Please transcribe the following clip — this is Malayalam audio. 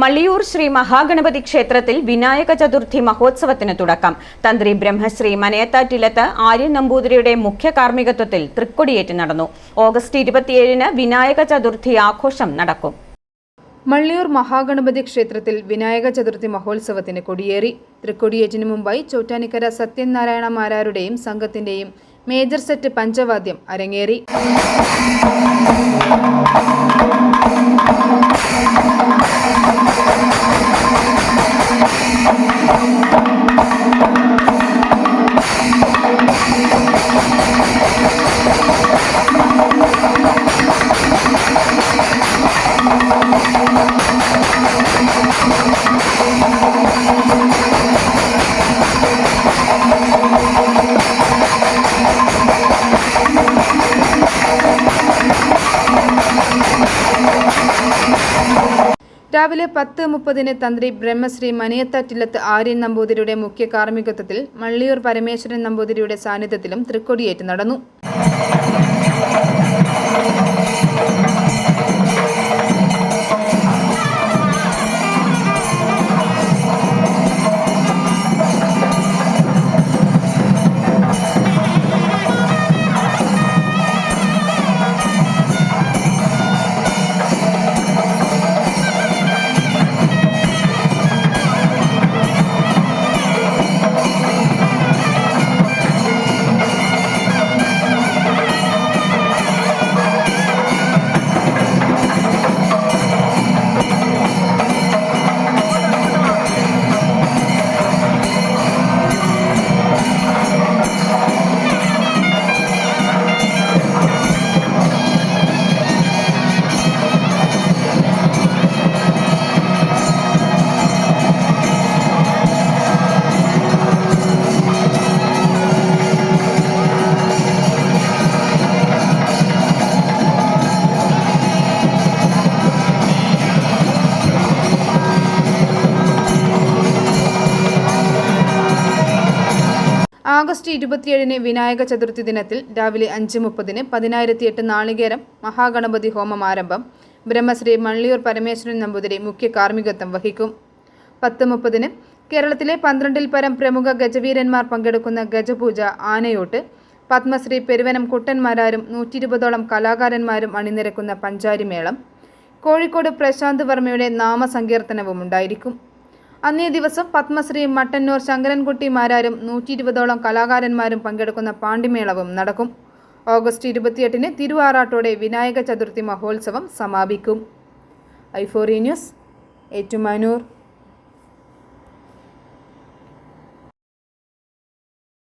മള്ളിയൂർ ശ്രീ മഹാഗണപതി ക്ഷേത്രത്തിൽ വിനായക ചതുർത്ഥി മഹോത്സവത്തിന് തുടക്കം. തന്ത്രി ബ്രഹ്മശ്രീ മനയത്താറ്റിലത്ത് ആര്യൻ നമ്പൂതിരിയുടെ മുഖ്യ കാർമ്മികത്വത്തിൽ തൃക്കൊടിയേറ്റ് നടന്നു. ഓഗസ്റ്റ് ഇരുപത്തിയേഴിന് വിനായക ചതുർത്ഥി ആഘോഷം നടക്കും. മള്ളിയൂർ മഹാഗണപതി ക്ഷേത്രത്തിൽ വിനായക ചതുർത്ഥി മഹോത്സവത്തിന് കൊടിയേറി. തൃക്കൊടിയേറ്റിനു മുമ്പായി ചോറ്റാനിക്കര സത്യനാരായണ മാരാരുടെയും സംഘത്തിന്റെയും മേജർ സെറ്റ് പഞ്ചവാദ്യം അരങ്ങേറി. രാവിലെ പത്ത് മുപ്പതിന് തന്ത്രി ബ്രഹ്മശ്രീ മനയത്താറ്റില്ലത്ത് ആര്യൻ നമ്പൂതിരിയുടെ മുഖ്യ കാർമ്മികത്വത്തിൽ മള്ളിയൂർ പരമേശ്വരൻ നമ്പൂതിരിയുടെ സാന്നിധ്യത്തിലും തൃക്കൊടിയേറ്റ് നടന്നു. ആഗസ്റ്റ് ഇരുപത്തിയേഴിന് വിനായക ചതുർത്ഥി ദിനത്തിൽ രാവിലെ അഞ്ച് മുപ്പതിന് പതിനായിരത്തിയെട്ട് നാളികേരം മഹാഗണപതി ഹോമം ആരംഭം. ബ്രഹ്മശ്രീ മള്ളിയൂർ പരമേശ്വരൻ നമ്പൂതിരി മുഖ്യ കാർമ്മികത്വം വഹിക്കും. പത്ത് മുപ്പതിന് കേരളത്തിലെ പന്ത്രണ്ടിൽ പരം പ്രമുഖ ഗജവീരന്മാർ പങ്കെടുക്കുന്ന ഗജപൂജ ആനയോട്ട്. പത്മശ്രീ പെരുവനം കുട്ടന്മാരാരും നൂറ്റി ഇരുപതോളം കലാകാരന്മാരും അണിനിരക്കുന്ന പഞ്ചാരിമേളം. കോഴിക്കോട് പ്രശാന്ത് വർമ്മയുടെ നാമസങ്കീർത്തനവും ഉണ്ടായിരിക്കും. അന്നേ ദിവസം പത്മശ്രീ മട്ടന്നൂർ ശങ്കരൻകുട്ടി മാരാരും നൂറ്റി ഇരുപതോളം കലാകാരന്മാരും പങ്കെടുക്കുന്ന പാണ്ടിമേളവും നടക്കും. ഓഗസ്റ്റ് ഇരുപത്തിയെട്ടിന് തിരുവാറാട്ടോടെ വിനായക ചതുർത്ഥി മഹോത്സവം സമാപിക്കും. ഐഫോറി ന്യൂസ് ഏറ്റുമാനൂർ.